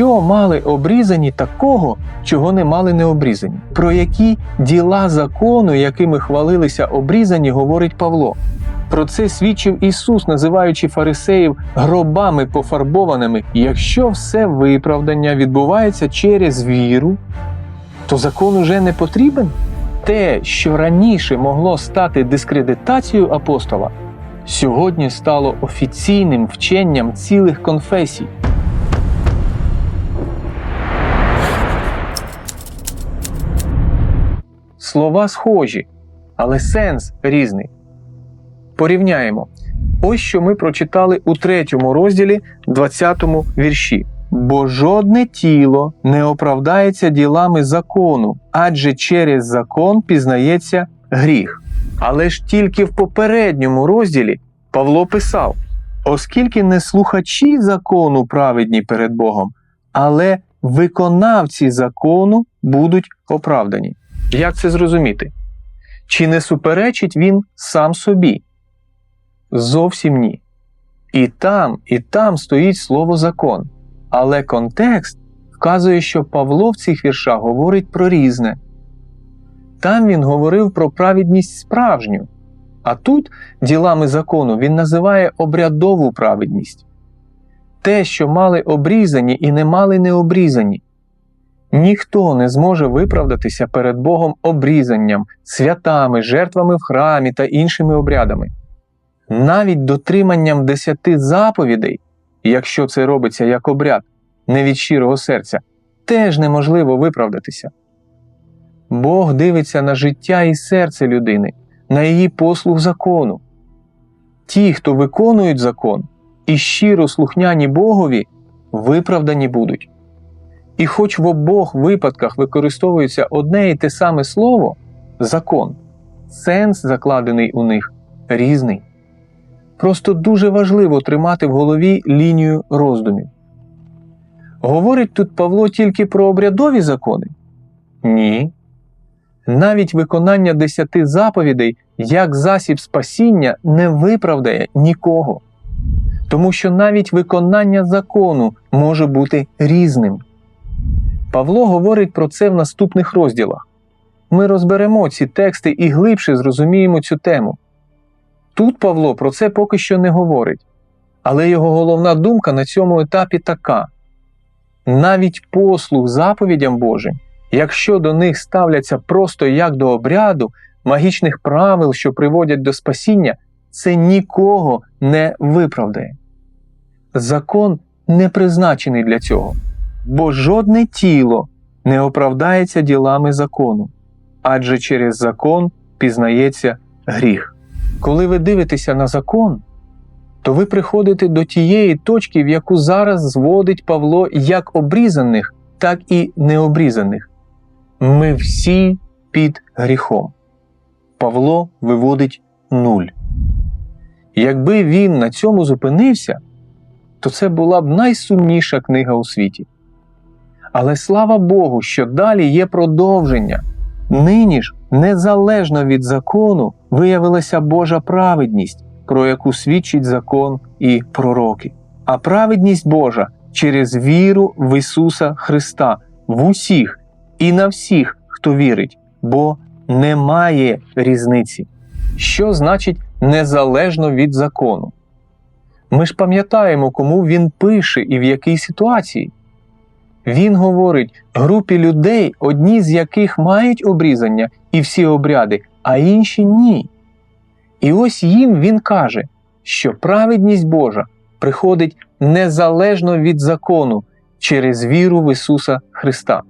Що мали обрізані такого, чого не мали необрізані? Про які діла закону, якими хвалилися обрізані, говорить Павло? Про це свідчив Ісус, називаючи фарисеїв гробами пофарбованими. Якщо все виправдання відбувається через віру, то закон уже не потрібен. Те, що раніше могло стати дискредитацією апостола, сьогодні стало офіційним вченням цілих конфесій. Слова схожі, але сенс різний. Порівняємо. Ось що ми прочитали у третьому розділі, 20 вірші. Бо жодне тіло не оправдається ділами закону, адже через закон пізнається гріх. Але ж тільки в попередньому розділі Павло писав: оскільки не слухачі закону праведні перед Богом, але виконавці закону будуть оправдані. Як це зрозуміти? Чи не суперечить він сам собі? Зовсім ні. І там, і там стоїть слово закон. Але контекст вказує, що Павло в цих віршах говорить про різне. Там він говорив про праведність справжню, а тут ділами закону він називає обрядову праведність те, що мали обрізані і не мали необрізані. Ніхто не зможе виправдатися перед Богом обрізанням, святами, жертвами в храмі та іншими обрядами. Навіть дотриманням десяти заповідей, якщо це робиться як обряд, не від щирого серця, теж неможливо виправдатися. Бог дивиться на життя і серце людини, на її послуг закону. Ті, хто виконують закон і щиро слухняні Богові, виправдані будуть. І хоч в обох випадках використовується одне і те саме слово закон, сенс, закладений у них, різний. Просто дуже важливо тримати в голові лінію роздумів. Говорить тут Павло тільки про обрядові закони? Ні. Навіть виконання десяти заповідей як засіб спасіння не виправдає нікого. Тому що навіть виконання закону може бути різним. Павло говорить про це в наступних розділах. Ми розберемо ці тексти і глибше зрозуміємо цю тему. Тут Павло про це поки що не говорить, але його головна думка на цьому етапі така: навіть послуг заповідям Божим, якщо до них ставляться просто як до обряду, магічних правил, що приводять до спасіння, це нікого не виправдає. Закон не призначений для цього, бо жодне тіло не оправдається ділами закону, адже через закон пізнається гріх. Коли ви дивитеся на закон, то ви приходите до тієї точки, в яку зараз зводить Павло як обрізаних, так і необрізаних. Ми всі під гріхом. Павло виводить нуль. Якби він на цьому зупинився, то це була б найсумніша книга у світі. Але слава Богу, що далі є продовження. Нині ж, незалежно від закону, виявилася Божа праведність, про яку свідчить закон і пророки. А праведність Божа через віру в Ісуса Христа в усіх і на всіх, хто вірить, бо немає різниці. Що значить незалежно від закону? Ми ж пам'ятаємо, кому він пише і в якій ситуації. Він говорить групі людей, одні з яких мають обрізання і всі обряди, а інші ні. І ось їм він каже, що праведність Божа приходить незалежно від закону через віру в Ісуса Христа.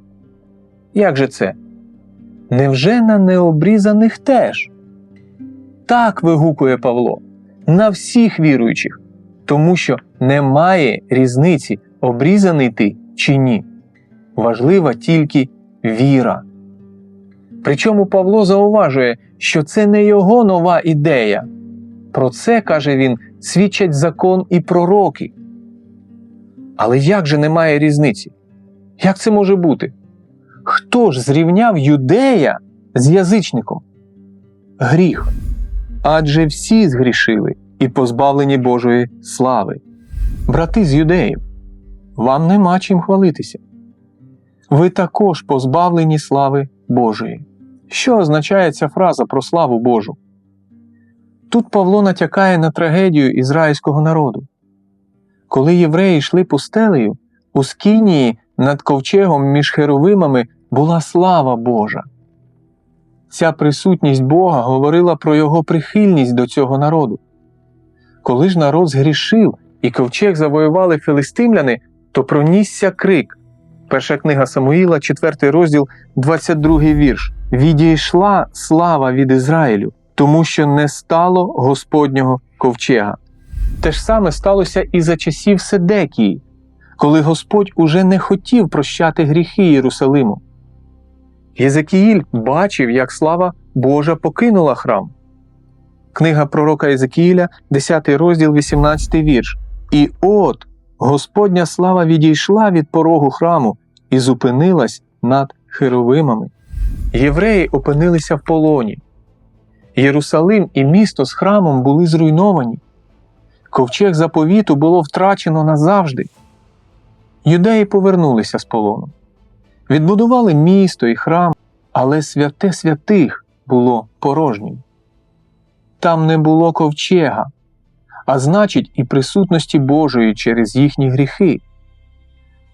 Як же це? Невже на необрізаних теж? Так вигукує Павло, на всіх віруючих, тому що немає різниці, обрізаний ти чи ні. Важлива тільки віра. Причому Павло зауважує, що це не його нова ідея. Про це, каже він, свідчать закон і пророки. Але як же немає різниці? Як це може бути? Хто ж зрівняв юдея з язичником? Гріх. Адже всі згрішили і позбавлені Божої слави. Брати з юдеїв, вам нема чим хвалитися. Ви також позбавлені слави Божої. Що означає ця фраза про славу Божу? Тут Павло натякає на трагедію ізраїльського народу. Коли євреї йшли пустелею, у Скинії над ковчегом між херовимами була слава Божа. Ця присутність Бога говорила про його прихильність до цього народу. Коли ж народ згрішив і ковчег завоювали филистимляни, то пронісся крик. Перша книга Самуїла, 4 розділ, 22 вірш. Відійшла слава від Ізраїлю, тому що не стало Господнього ковчега. Те ж саме сталося і за часів Седекії, коли Господь уже не хотів прощати гріхи Єрусалиму. Єзекіїль бачив, як слава Божа покинула храм. Книга пророка Єзекіїля, 10 розділ, 18 вірш. І от Господня слава відійшла від порогу храму і зупинилась над херовимами. Євреї опинилися в полоні. Єрусалим і місто з храмом були зруйновані. Ковчег заповіту було втрачено назавжди. Юдеї повернулися з полону. Відбудували місто і храм, але святе святих було порожнім. Там не було ковчега, а значить, і присутності Божої через їхні гріхи.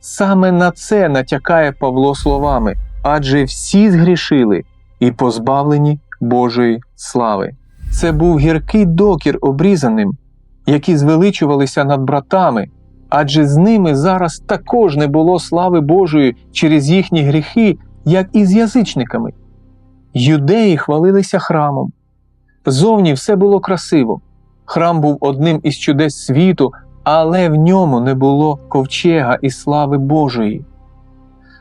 Саме на це натякає Павло словами адже всі згрішили і позбавлені Божої слави. Це був гіркий докір обрізаним, які звеличувалися над братами, адже з ними зараз також не було слави Божої через їхні гріхи, як і з язичниками. Юдеї хвалилися храмом. Зовні все було красиво. Храм був одним із чудес світу, але в ньому не було ковчега і слави Божої.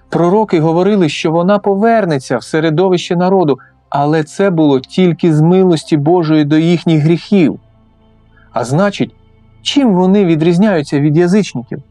Пророки говорили, що вона повернеться в середовище народу, але це було тільки з милості Божої до їхніх гріхів. А значить, чим вони відрізняються від язичників?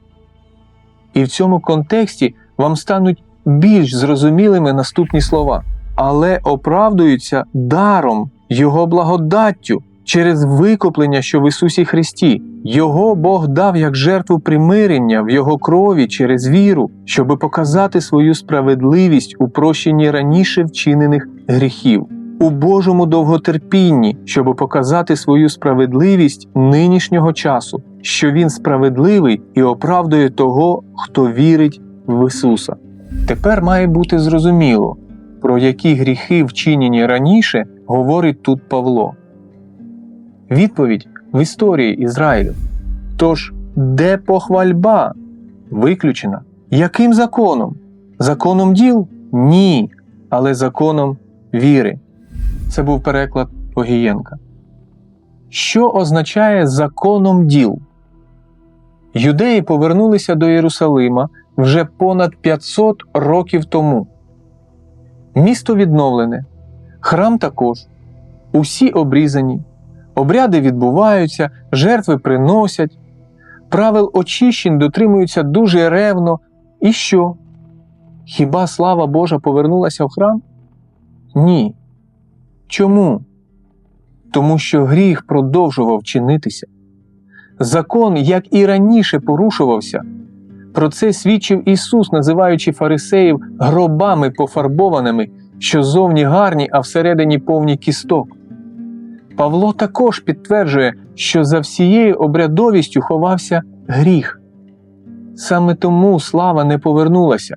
І в цьому контексті вам стануть більш зрозумілими наступні слова, але оправдуються даром, Його благодаттю через викуплення, що в Ісусі Христі. Його Бог дав як жертву примирення в Його крові через віру, щоби показати свою справедливість у прощенні раніше вчинених гріхів, у Божому довготерпінні, щоби показати свою справедливість нинішнього часу, що Він справедливий і оправдує того, хто вірить в Ісуса. Тепер має бути зрозуміло, про які гріхи, вчинені раніше, говорить тут Павло. Відповідь в історії Ізраїлю. Тож, де похвальба? Виключена. Яким законом? Законом діл? Ні. Але законом віри. Це був переклад Огієнка. Що означає законом діл? Юдеї повернулися до Єрусалима вже понад 500 років тому. Місто відновлене, храм також, усі обрізані, обряди відбуваються, жертви приносять, правил очищень дотримуються дуже ревно. І що? Хіба слава Божа повернулася в храм? Ні. Чому? Тому що гріх продовжував чинитися. Закон, як і раніше, порушувався. Про це свідчив Ісус, називаючи фарисеїв гробами пофарбованими, що зовні гарні, а всередині повні кісток. Павло також підтверджує, що за всією обрядовістю ховався гріх. Саме тому слава не повернулася.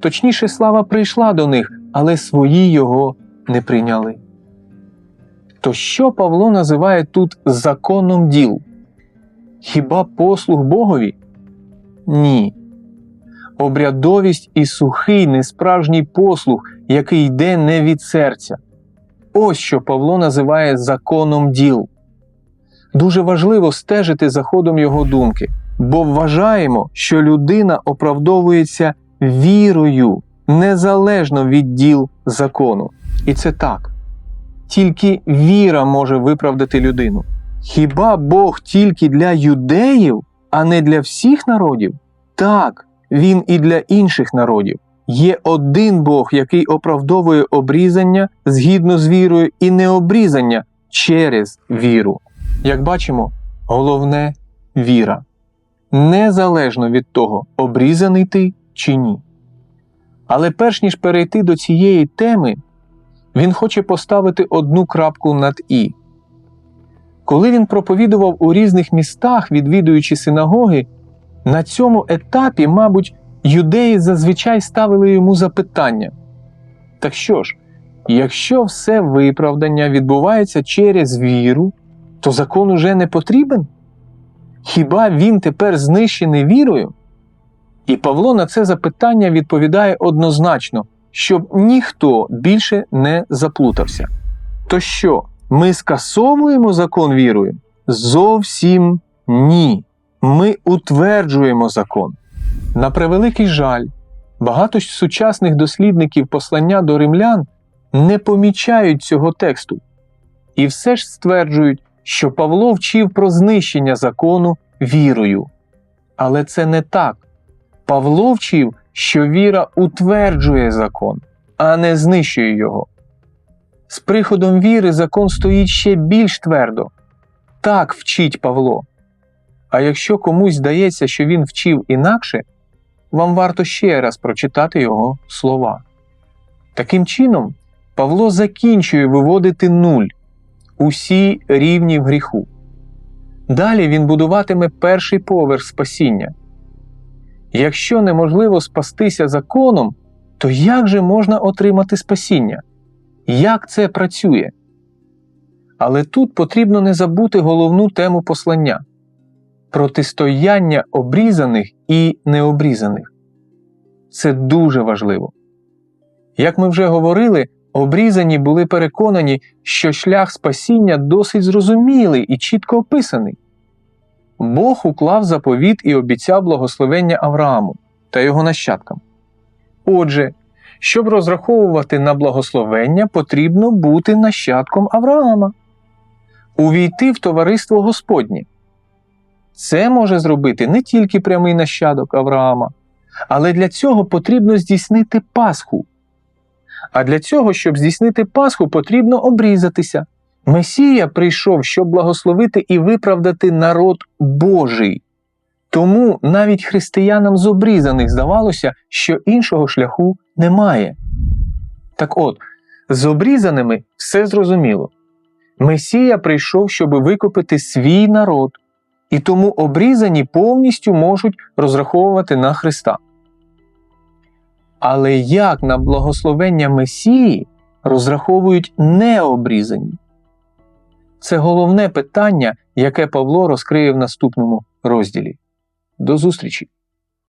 Точніше, слава прийшла до них, але свої його не прийняли. То що Павло називає тут законом діл? Хіба послуг Богові? Ні. Обрядовість і сухий несправжній послуг, який йде не від серця. Ось що Павло називає законом діл. Дуже важливо стежити за ходом його думки, бо вважаємо, що людина оправдовується вірою незалежно від діл закону. І це так. Тільки віра може виправдати людину. Хіба Бог тільки для юдеїв, а не для всіх народів? Так, він і для інших народів. Є один Бог, який оправдовує обрізання згідно з вірою, і необрізання через віру. Як бачимо, головне віра. незалежно від того, обрізаний ти чи ні. Але перш ніж перейти до цієї теми, він хоче поставити одну крапку над І. Коли він проповідував у різних містах, відвідуючи синагоги, на цьому етапі, мабуть, юдеї зазвичай ставили йому запитання. Так що ж, якщо все виправдання відбувається через віру, то закон уже не потрібен? Хіба він тепер знищений вірою? І Павло на це запитання відповідає однозначно, щоб ніхто більше не заплутався. То що, ми скасовуємо закон вірою? Зовсім ні. Ми утверджуємо закон. На превеликий жаль, багато сучасних дослідників послання до римлян не помічають цього тексту і все ж стверджують, що Павло вчив про знищення закону вірою. Але це не так. Павло вчив, що віра утверджує закон, а не знищує його. З приходом віри закон стоїть ще більш твердо. Так вчить Павло. А якщо комусь здається, що він вчив інакше, вам варто ще раз прочитати його слова. Таким чином, Павло закінчує виводити нуль усі рівні в гріху. Далі він будуватиме перший поверх спасіння. Якщо неможливо спастися законом, то як же можна отримати спасіння? Як це працює? Але тут потрібно не забути головну тему послання протистояння обрізаних і необрізаних. Це дуже важливо. Як ми вже говорили, обрізані були переконані, що шлях спасіння досить зрозумілий і чітко описаний. Бог уклав заповіт і обіцяв благословення Аврааму та його нащадкам. Отже, щоб розраховувати на благословення, потрібно бути нащадком Авраама, увійти в товариство Господнє. Це може зробити не тільки прямий нащадок Авраама, але для цього потрібно здійснити Пасху. А для цього, щоб здійснити Пасху, потрібно обрізатися. Месія прийшов, щоб благословити і виправдати народ Божий. Тому навіть християнам з обрізаних здавалося, що іншого шляху немає. Так от, з обрізаними все зрозуміло. Месія прийшов, щоб викупити свій народ, і тому обрізані повністю можуть розраховувати на Христа. Але як на благословення Месії розраховують необрізані? Це головне питання, яке Павло розкриє в наступному розділі. До зустрічі!